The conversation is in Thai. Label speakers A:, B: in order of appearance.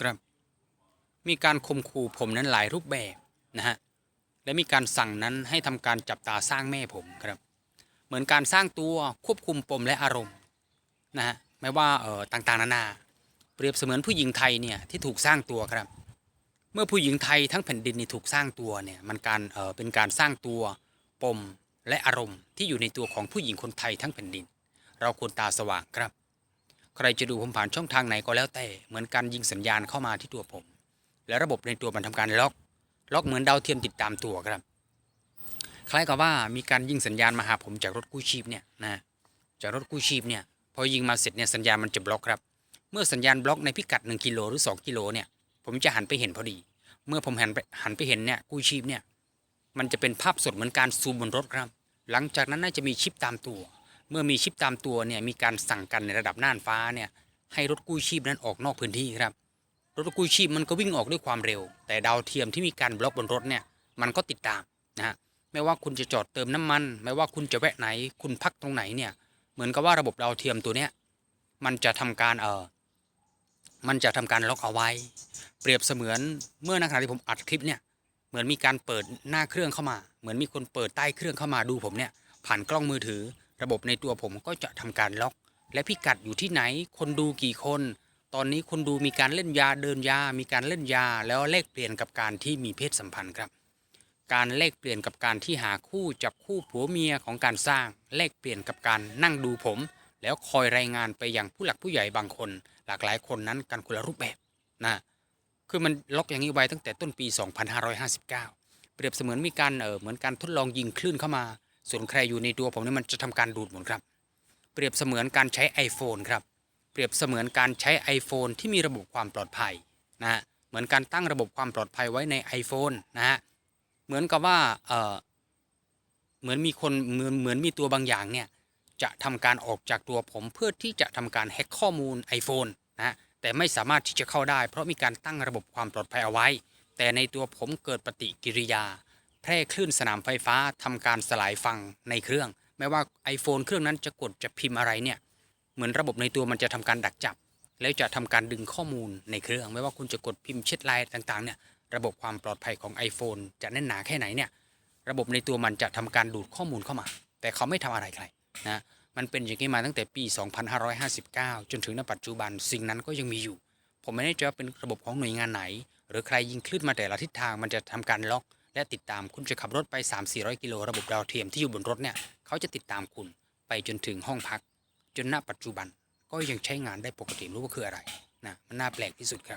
A: ครับ มีการข่มขู่ผมนั้นหลายรูปแบบนะฮะและมีการสั่งนั้นให้ทำการจับตาสร้างแม่ผมครับ เหมือนการสร้างตัวควบคุมปมและอารมณ์นะฮะไม่ว่าเอ่อต่างๆ นานา เปรียบเสมือนผู้หญิงไทยเนี่ยที่ถูกสร้างตัวครับ เมื่อผู้หญิงไทยทั้งแผ่นดินนี่ถูกสร้างตัวเนี่ยมันการเอ่อเป็นการสร้างตัวปมและอารมณ์ที่อยู่ในตัวของผู้หญิงคนไทยทั้งแผ่นดิน เราควรตาสว่างครับ ใครจะดูผมผ่านช่องทางไหนก็แล้วแต่ เหมือนการยิงสัญญาณเข้ามาที่ตัวผม และระบบในตัวมันทำการล็อก ล็อกเหมือนดาวเทียมติดตามตัวครับ คล้ายกับว่ามีการยิงสัญญาณมาหาผมจากรถกู้ชีพเนี่ยนะจากรถกู้ชีพเนี่ยพอยิงมาเสร็จเนี่ยสัญญาณมันจะบล็อกครับเมื่อสัญญาณบล็อกในพิกัด 1 กิโลหรือ 2 กิโลเนี่ยผมจะหันไปเห็นพอดี เมื่อผมหันไปหันไปเห็นเนี่ยกู้ชีพเนี่ยมันจะเป็นภาพสดเหมือนการซูมบนรถครับ หลังจากนั้นน่าจะมีชิปตามตัว เมื่อมีชิปตามตัวเนี่ยมีการสั่งกันในระดับน่านฟ้าเนี่ยให้รถกู้ชีพนั้นออกนอกพื้นที่ครับรถกู้ชีพมันก็วิ่งออกด้วยความเร็ว แต่ดาวเทียมที่มีการบล็อกบนรถเนี่ยมันก็ติดตามนะฮะไม่ว่าคุณจะจอดเติมน้ำมัน ไม่ว่าคุณจะแวะไหน คุณพักตรงไหนเนี่ยเหมือนกับว่าระบบดาวเทียมตัวเนี้ยมันจะทำการเออมันจะทำการล็อกเอาไว้ เปรียบเสมือนเมื่อในขณะที่ผมอัดคลิปเนี่ยเหมือนมีการเปิดหน้าเครื่องเข้ามา เหมือนมีคนเปิดใต้เครื่องเข้ามาดูผมเนี่ยผ่านกล้องมือถือ ระบบในตัวผมก็จะทำการล็อก และพิกัดอยู่ที่ไหน คนดูกี่คน ตอนนี้คนดูมีการเล่นยาเดินยา มีการเล่นยา แล้วแลกเปลี่ยนกับการที่มีเพศสัมพันธ์ครับ การแลกเปลี่ยนกับการที่หาคู่จับคู่ผัวเมียของการสร้างแลกเปลี่ยนกับการนั่งดูผม แล้วคอยรายงานไปยังผู้หลักผู้ใหญ่บางคน หลากหลายคนนั้นกันคนละรูปแบบนะคือมันล็อกอย่างนี้ไว้ตั้งแต่ต้นปี 2559 เปรียบเสมือนมีการเออเหมือนการทดลองยิงคลื่นเข้ามา ส่วนใครอยู่ในตัวผมนี่มันจะทำการดูดหมดครับ เปรียบเสมือนการใช้ iPhone ครับ เปรียบเสมือนการใช้ iPhone ที่มีระบบความปลอดภัยนะฮะเหมือนการตั้งระบบความปลอดภัยไว้ใน iPhone นะฮะเหมือนกับว่าเออเหมือนมีคนเหมือนเหมือนมีตัวบางอย่างเนี่ยจะทำการออกจากตัวผมเพื่อที่จะทำการแฮ็กข้อมูล iPhone นะฮะแต่ไม่สามารถที่จะเข้าได้ เพราะมีการตั้งระบบความปลอดภัยเอาไว้ แต่ในตัวผมเกิดปฏิกิริยา แพร่คลื่นสนามไฟฟ้าทำการสลายฟังในเครื่อง ไม่ว่า iPhone เครื่องนั้นจะกดจะพิมพ์อะไรเนี่ยเหมือนระบบในตัวมันจะทำการดักจับ แล้วจะทำการดึงข้อมูลในเครื่อง ไม่ว่าคุณจะกดพิมพ์เช็ดไลน์ต่างๆเนี่ยระบบความปลอดภัยของ iPhone จะแน่นหนาแค่ไหนเนี่ยระบบในตัวมันจะทำการดูดข้อมูลเข้ามา แต่เขาไม่ทำอะไรใครนะมันเป็นอย่างนี้มาตั้งแต่ปี 2559 จนถึงณปัจจุบันสิ่งนั้นก็ยังมีอยู่ ผมไม่แน่ใจว่าเป็นระบบของหน่วยงานไหน หรือใครยิงคลื่นมาแต่ละทิศทางมันจะทำการล็อก และติดตามคุณจะขับรถไป 3-400 กิโลระบบดาวเทียมที่อยู่บนรถเนี่ยเขาจะติดตามคุณไปจนถึงห้องพัก จนณปัจจุบันก็ยังใช้งานได้ปกติรู้ว่าคืออะไรนะมันน่าแปลกที่สุดครับ